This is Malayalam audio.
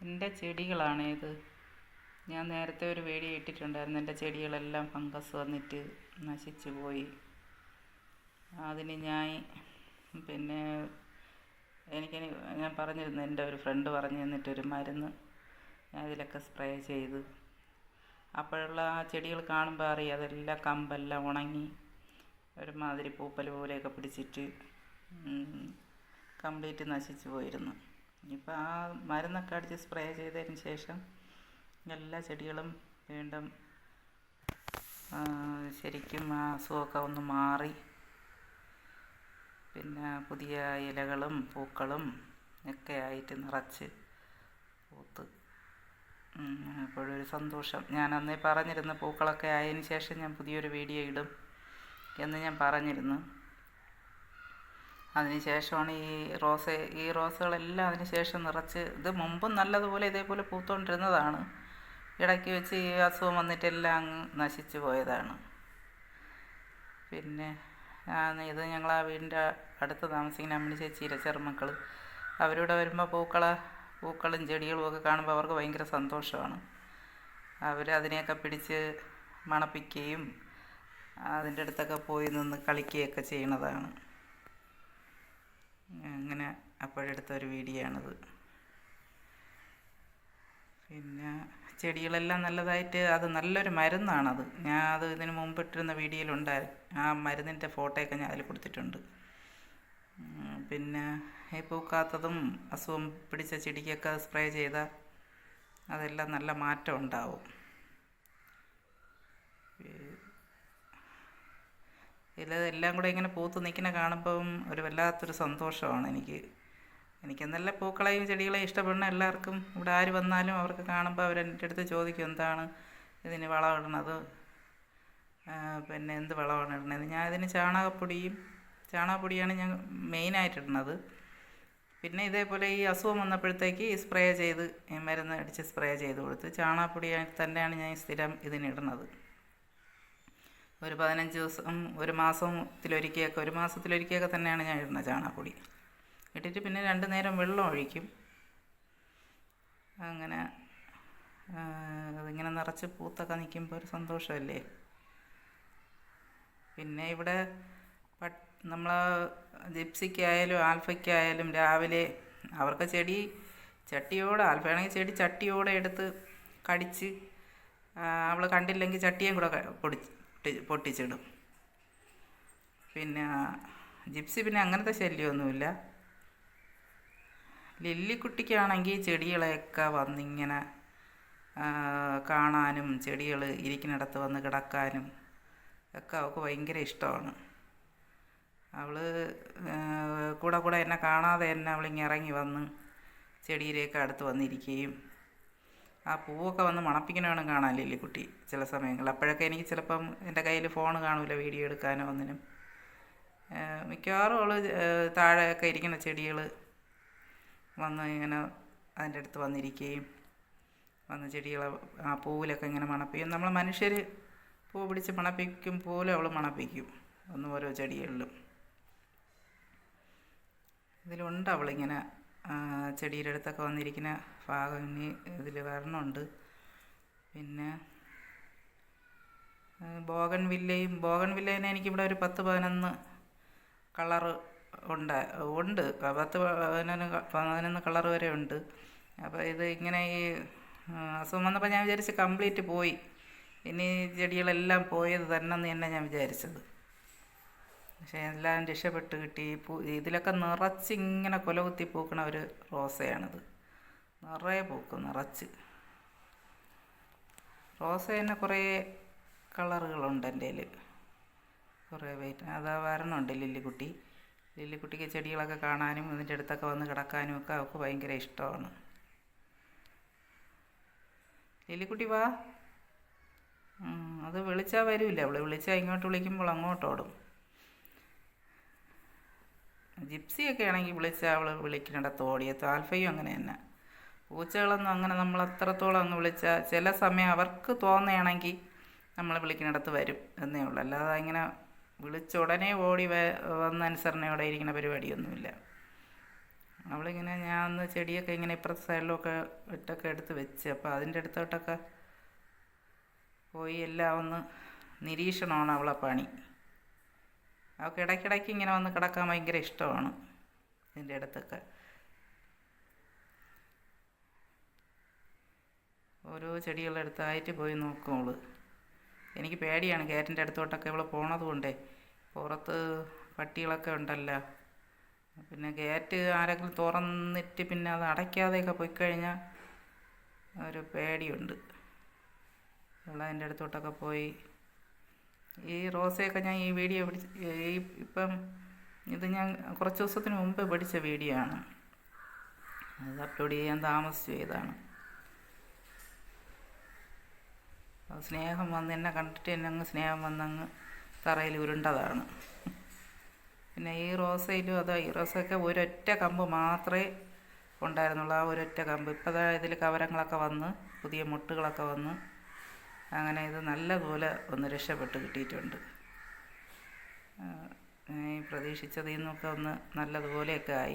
എന്റെ ചെടികളാണ് ഇത്. ഞാൻ നേരത്തെ ഒരു വീഡിയോ ഇട്ടിട്ടുണ്ടായിരുന്നു. എന്റെ ചെടികളെല്ലാം ഫംഗസ് വന്നിട്ട് നശിച്ചു പോയി. അതിന് ഞാൻ പിന്നെ എനിക്ക് ഞാൻ പറഞ്ഞിരുന്നു. എന്റെ ഒരു ഫ്രണ്ട് പറഞ്ഞു തന്നിട്ടൊരു മരുന്ന് ഞാൻ ഇതിലൊക്കെ സ്പ്രേ ചെയ്ത്. അപ്പോഴുള്ള ആ ചെടികൾ കാണുമ്പോൾ അറിയാം അതെല്ലാം കമ്പെല്ലാം ഉണങ്ങി ഒരുമാതിരി പൂപ്പൽ പോലെയൊക്കെ പിടിച്ചിട്ട് കംപ്ലീറ്റ് നശിച്ചു പോയിരുന്നു. ഇപ്പം ആ മരുന്നൊക്കെ അടിച്ച് സ്പ്രേ ചെയ്തതിന് ശേഷം എല്ലാ ചെടികളും വീണ്ടും ശരിക്കും ആ അസുഖമൊക്കെ ഒന്ന് മാറി. പിന്നെ പുതിയ ഇലകളും പൂക്കളും ഒക്കെ ആയിട്ട് നിറച്ച് പൂത്ത്. അപ്പോഴൊരു സന്തോഷം. ഞാൻ അന്നേ പറഞ്ഞിരുന്നു പൂക്കളൊക്കെ ആയതിന് ശേഷം ഞാൻ പുതിയൊരു വീഡിയോ ഇടും എന്ന് ഞാൻ പറഞ്ഞിരുന്നു. അതിന് ശേഷമാണ് ഈ റോസ് ഈ റോസുകളെല്ലാം അതിന് ശേഷം നിറച്ച് ഇത് മുമ്പും നല്ലതുപോലെ ഇതേപോലെ പൂത്തുകൊണ്ടിരുന്നതാണ്. ഇടയ്ക്ക് വെച്ച് ഈ അസുഖം വന്നിട്ടെല്ലാം അങ്ങ് നശിച്ചു പോയതാണ്. പിന്നെ ഇത് ഞങ്ങൾ ആ വീടിന്റെ അടുത്ത് താമസിക്കുന്ന അമ്മണി ചേച്ചിയിലെ ചെറുമക്കൾ അവരിവിടെ വരുമ്പോൾ പൂക്കളെ പൂക്കളും ചെടികളും ഒക്കെ കാണുമ്പോൾ അവർക്ക് ഭയങ്കര സന്തോഷമാണ്. അവർ അതിനെയൊക്കെ പിടിച്ച് മണപ്പിക്കുകയും അതിന്റെ അടുത്തൊക്കെ പോയി നിന്ന് കളിക്കുകയൊക്കെ ചെയ്യണതാണ് അങ്ങനെ അപ്പോഴെടുത്ത ഒരു വീഡിയോ ആണത് പിന്നെ ചെടികളെല്ലാം നല്ലതായിട്ട് അത് നല്ലൊരു മരുന്നാണത്. ഞാൻ അത് ഇതിന് മുമ്പ് ഇട്ടിരുന്ന വീഡിയോയിലുണ്ടായി ആ മരുന്നിന്റെ ഫോട്ടോയൊക്കെ ഞാൻ അതിൽ കൊടുത്തിട്ടുണ്ട്. പിന്നെ ഈ പൂക്കാത്തതും അസുഖം പിടിച്ച ചെടിക്കൊക്കെ സ്പ്രേ ചെയ്താൽ അതെല്ലാം നല്ല മാറ്റം ഉണ്ടാവും. ഇതിലെല്ലാം കൂടെ ഇങ്ങനെ പൂത്ത് നിൽക്കുന്ന കാണുമ്പം ഒരു വല്ലാത്തൊരു സന്തോഷമാണ് എനിക്ക്. എനിക്ക് നല്ല പൂക്കളെയും ചെടികളെയും ഇഷ്ടപ്പെടുന്ന എല്ലാവർക്കും ഇവിടെ ആര് വന്നാലും അവർക്ക് കാണുമ്പോൾ അവർ എന്റെ അടുത്ത് ചോദിക്കും എന്താണ് ഇതിന് വളം ഇടണത് പിന്നെ എന്ത് വളമാണ് ഇടണത് ഞാൻ ഇതിന് ചാണകപ്പൊടിയും ചാണകപ്പൊടിയാണ് ഞാൻ മെയിനായിട്ട് ഇടുന്നത്. പിന്നെ ഇതേപോലെ ഈ അസുഖം വന്നപ്പോഴത്തേക്ക് ഈ സ്പ്രേ ചെയ്ത് മരുന്ന് അടിച്ച് സ്പ്രേ ചെയ്ത് കൊടുത്ത് ചാണകപ്പൊടി തന്നെയാണ് ഞാൻ സ്ഥിരം ഇതിനിടുന്നത് ഒരു പതിനഞ്ച് ദിവസം ഒരു മാസത്തിലൊരിക്കയൊക്കെ ഒരു മാസത്തിലൊരിക്കയൊക്കെ തന്നെയാണ് ഞാൻ ഇടുന്നത് ചാണകപ്പൊടി. ഇട്ടിട്ട് പിന്നെ രണ്ട് നേരം വെള്ളം ഒഴിക്കും. അങ്ങനെ അതിങ്ങനെ നിറച്ച് പൂത്തൊക്കെ നിൽക്കുമ്പോൾ ഒരു സന്തോഷമല്ലേ? പിന്നെ ഇവിടെ നമ്മൾ ജിപ്സിക്കായാലും ആൽഫയ്ക്കായാലും രാവിലെ അവർക്ക് ചെടി ചട്ടിയോടെ ആൽഫയാണെങ്കിൽ ചെടി ചട്ടിയോടെ എടുത്ത് കടിച്ച് അവൾ കണ്ടില്ലെങ്കിൽ ചട്ടിയും കൂടെ പൊടിച്ച് പൊട്ടി- പൊട്ടിച്ചിടും. പിന്നെ ജിപ്സി പിന്നെ അങ്ങനത്തെ ശല്യമൊന്നുമില്ല ലില്ലിക്കുട്ടിക്കാണെങ്കിൽ ചെടികളെയൊക്കെ വന്നിങ്ങനെ കാണാനും ചെടികൾ ഇരിക്കുന്നിടത്ത് വന്ന് കിടക്കാനും ഒക്കെ അവൾക്ക് ഭയങ്കര ഇഷ്ടമാണ്. അവൾ കൂടെ കൂടെ എന്നെ കാണാതെ തന്നെ അവളിങ്ങനെ ഇറങ്ങി വന്ന് ചെടിയിലേക്ക് അടുത്ത് വന്നിരിക്കുകയും ആ പൂവൊക്കെ വന്ന് മണപ്പിക്കണമെന്ന് കാണാനില്ലേ കുട്ടി ചില സമയങ്ങളിൽ? അപ്പോഴൊക്കെ എനിക്ക് ചിലപ്പം എന്റെ കയ്യിൽ ഫോൺ കാണില്ല വീഡിയോ എടുക്കാനോ ഒന്നിനും. മിക്കവാറും അവൾ താഴെയൊക്കെ ഇരിക്കുന്ന ചെടികൾ വന്ന് ഇങ്ങനെ അതിന്റെ അടുത്ത് വന്നിരിക്കുകയും വന്ന് ചെടികളെ ആ പൂവിലൊക്കെ ഇങ്ങനെ മണപ്പിക്കും. നമ്മൾ മനുഷ്യർ പൂ പിടിച്ച് മണപ്പിക്കും പോലെ അവൾ മണപ്പിക്കും ഒന്ന് ഓരോ ചെടികളിലും. ഇതിലുണ്ട് അവളിങ്ങനെ ചെടിയുടെ അടുത്തൊക്കെ വന്നിരിക്കുന്ന ഭാഗം ഇനി ഇതിൽ വരണമുണ്ട് പിന്നെ ബോഗൻ വില്ലയും ബോഗൻ വില്ലേനെ എനിക്കിവിടെ ഒരു പത്ത് പതിനൊന്ന് കളറ് ഉണ്ട് ഉണ്ട്. പത്ത് പതിനൊന്ന് പതിനൊന്ന് കളർ വരെ ഉണ്ട്. അപ്പോൾ ഇത് ഇങ്ങനെ ഈ അസുഖം വന്നപ്പോൾ ഞാൻ വിചാരിച്ച് കംപ്ലീറ്റ് പോയി. ഇനി ചെടികളെല്ലാം പോയത് തന്നെ എന്ന് തന്നെ ഞാൻ വിചാരിച്ചത്. പക്ഷേ എല്ലാം രക്ഷപ്പെട്ട് കിട്ടി. പൂ ഇതിലൊക്കെ നിറച്ചിങ്ങനെ കൊലകുത്തി പൂക്കണ ഒരു റോസയാണിത്. നിറയെ പൂക്കും നിറച്ച്. റോസ തന്നെ കുറേ കളറുകളുണ്ട് എന്റെ കുറേ വെയിറ്റ് അതാ വരണുണ്ട് ലില്ലിക്കുട്ടി. ലില്ലിക്കുട്ടിക്ക് ചെടികളൊക്കെ കാണാനും ഇതിന്റെ അടുത്തൊക്കെ വന്ന് കിടക്കാനും ഒക്കെ അവൾക്ക് ഭയങ്കര ഇഷ്ടമാണ്. ലില്ലിക്കുട്ടി വാ. അത് വിളിച്ചാൽ വരില്ല? അവൾ വിളിച്ചാൽ ഇങ്ങോട്ട് വിളിക്കുമ്പോൾ അങ്ങോട്ട് ഓടും ജിപ്സിയൊക്കെ ആണെങ്കിൽ വിളിച്ചാൽ അവൾ വിളിക്കുന്നിടത്ത് ഓടിയെത്തും ആൽഫയും അങ്ങനെ തന്നെ. പൂച്ചകളൊന്നും അങ്ങനെ നമ്മൾ അത്രത്തോളം അങ്ങ് വിളിച്ചാൽ ചില സമയം അവർക്ക് തോന്നുകയാണെങ്കിൽ നമ്മൾ വിളിക്കുന്നിടത്ത് വരും എന്നേ ഉള്ളൂ. അല്ലാതെ ഇങ്ങനെ വിളിച്ച ഉടനെ ഓടി വന്ന് അനുസരണയോടെ ഇരിക്കുന്ന പരിപാടിയൊന്നുമില്ല. അവളിങ്ങനെ ഞാൻ അന്ന് ചെടിയൊക്കെ ഇങ്ങനെ ഇപ്പുറത്തെ സൈഡിലൊക്കെ ഇട്ടൊക്കെ എടുത്ത് വെച്ച്. അപ്പോൾ അതിന്റെ അടുത്തോട്ടൊക്കെ പോയി എല്ലാം ഒന്ന് നിരീക്ഷണമാണ് അവളെ പണി. അവൾക്ക് ഇടയ്ക്കിടയ്ക്ക് ഇങ്ങനെ വന്ന് കിടക്കാൻ ഭയങ്കര ഇഷ്ടമാണ് എന്റെ അടുത്തൊക്കെ. ഓരോ ചെടികളുടെ അടുത്തായിട്ട് പോയി നോക്കും അവൾ. എനിക്ക് പേടിയാണ് ഗേറ്റിന്റെ അടുത്തോട്ടൊക്കെ ഇവൾ പോണത് കൊണ്ടേ. പുറത്ത് പട്ടികളൊക്കെ ഉണ്ടല്ലോ. പിന്നെ ഗേറ്റ് ആരെങ്കിലും തുറന്നിട്ട് പിന്നെ അത് അടയ്ക്കാതെയൊക്കെ പോയി കഴിഞ്ഞാൽ ഒരു പേടിയുണ്ട്. അവൾ അതിന്റെ അടുത്തോട്ടൊക്കെ പോയി ഈ റോസയൊക്കെ ഞാൻ ഈ വീഡിയോ പിടിച്ച് ഈ ഇപ്പം ഇത് ഞാൻ കുറച്ച് ദിവസത്തിന് മുമ്പ് പിടിച്ച വീഡിയോ ആണ്. അത് അപ്ലോഡ് ചെയ്യാൻ താമസിച്ചു ചെയ്താണ് സ്നേഹം വന്ന് എന്നെ കണ്ടിട്ട് എന്നെ അങ്ങ് സ്നേഹം വന്നങ്ങ് തറയിൽ ഉരുണ്ടതാണ്. പിന്നെ ഈ റോസയിലും അതോ ഈ റോസയൊക്കെ ഒരൊറ്റ കമ്പ് മാത്രമേ ഉണ്ടായിരുന്നുള്ളൂ. ആ ഒരൊറ്റ കമ്പ്. ഇപ്പോൾ ഇതിൽ കവരങ്ങളൊക്കെ വന്ന് പുതിയ മുട്ടുകളൊക്കെ വന്ന് അങ്ങനെ ഇത് നല്ലതുപോലെ ഒന്ന് രക്ഷപ്പെട്ട് കിട്ടിയിട്ടുണ്ട്. പ്രതീക്ഷിച്ചതിൽ നിന്നൊക്കെ ഒന്ന് നല്ലതുപോലെയൊക്കെ ആയി.